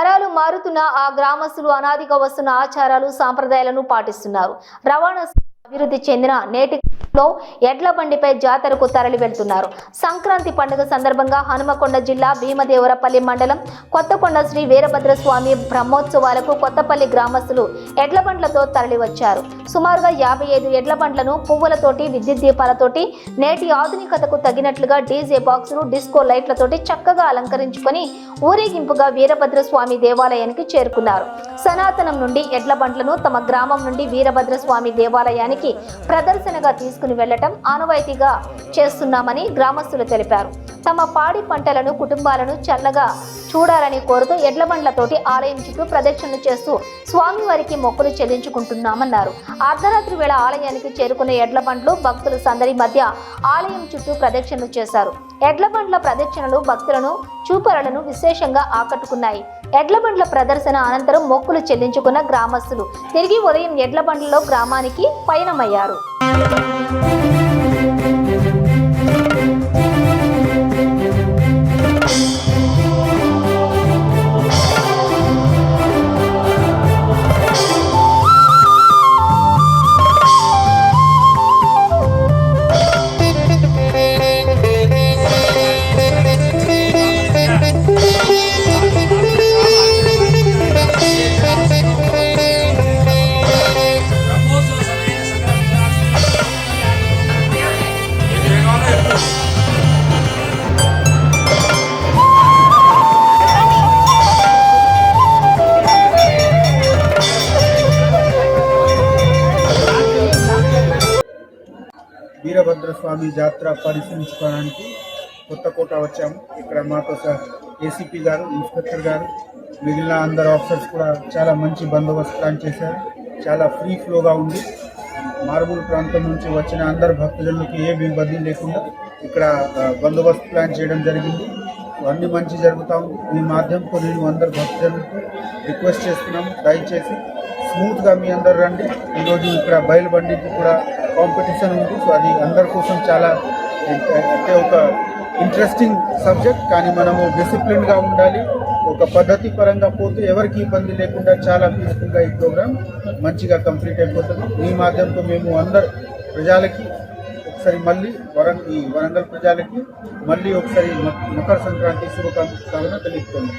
తరాలు మారుతున్న ఆ గ్రామస్తులు అనాదిగా వస్తున్న ఆచారాలు సాంప్రదాయాలను పాటిస్తున్నారు. రవాణా అభివృద్ధి చెందిన నేటి లో ఎడ్ల బండిపై జాతరకు తరలి వెళ్తున్నారు. సంక్రాంతి పండుగ సందర్భంగా హనుమకొండ జిల్లా భీమదేవరపల్లి మండలం కొత్తకొండ శ్రీ వీరభద్ర స్వామి బ్రహ్మోత్సవాలకు కొత్తపల్లి గ్రామస్తులు ఎడ్ల బండ్లతో తరలి వచ్చారు. సుమారుగా యాభై ఐదు ఎడ్ల బండ్లను పువ్వులతోటి విద్యుత్ దీపాలతోటి నేటి ఆధునికతకు తగినట్లుగా డీజే బాక్సులు డిస్కో లైట్లతోటి చక్కగా అలంకరించుకొని ఊరేగింపుగా వీరభద్ర స్వామి దేవాలయానికి చేరుకున్నారు. సనాతనం నుండి ఎడ్ల బండ్లను తమ గ్రామం నుండి వీరభద్ర స్వామి వారికి ప్రదర్శనగా తీసుకుని వెళ్ళటం ఆనవాయితీగా చేస్తున్నామని గ్రామస్తులు తెలిపారు. తమ పాడి పంటలను కుటుంబాలను చల్లగా చూడాలని కోరుతూ ఎడ్లబండ్లతోటి ఆలయం చుట్టూ ప్రదక్షిణలు చేస్తూ స్వామివారికి మొక్కులు చెల్లించుకుంటున్నామన్నారు. అర్ధరాత్రి వేళ ఆలయానికి చేరుకున్న ఎడ్లబండ్లు భక్తులు సందడి మధ్య ఆలయం చుట్టూ ప్రదక్షిణలు చేశారు. ఎడ్లబండ్ల ప్రదక్షిణలు భక్తులను చూపరలను విశేషంగా ఆకట్టుకున్నాయి. ఎడ్లబండ్ల ప్రదర్శన అనంతరం మొక్కులు చెల్లించుకున్న గ్రామస్తులు. తిరిగి ఉదయం ఎడ్లబండ్లలో గ్రామానికి పయనమయ్యారు. వీరభద్ర స్వామి జాతర పరిశీలించుకోవడానికి కొత్తకోట వచ్చాము. ఇక్కడ మాతో సార్ ఏసీపీ గారు ఇన్స్పెక్టర్ గారు మిగిలిన అందరు ఆఫీసర్స్ కూడా చాలా మంచి బందోబస్తు ప్లాన్ చేశారు. చాలా ఫ్రీ ఫ్లోగా ఉంది. మార్బుల్ ప్రాంతం నుంచి వచ్చిన అందరు భక్తులకి ఏ ఇబ్బంది లేకుండా ఇక్కడ బందోబస్తు ప్లాన్ చేయడం జరిగింది. అన్ని మంచి జరుగుతూ ఉంది. మీ మాధ్యమంతో నేను అందరు భక్తులకు రిక్వెస్ట్ చేస్తున్నాము. దయచేసి స్మూత్గా మీ అందరు రండి. ఈరోజు ఇక్కడ బయలుబండికి కూడా కాంపిటీషన్ ఉంది. సో అది అందరి కోసం చాలా అంటే ఒక ఇంట్రెస్టింగ్ సబ్జెక్ట్ కానీ మనము డిసిప్లిన్గా ఉండాలి. ఒక పద్ధతి పరంగా పోతే ఎవరికి ఇబ్బంది లేకుండా చాలా పీస్ఫుల్గా ఈ ప్రోగ్రామ్ మంచిగా కంప్లీట్ అయిపోతుంది. మీ మాధ్యమంతో మేము అందరు ప్రజలకి ఒకసారి మళ్ళీ వరంగల్ ఈ వరంగల్ ప్రజలకి మళ్ళీ ఒకసారి మకర సంక్రాంతి శుభకామన తెలుపుతున్నాం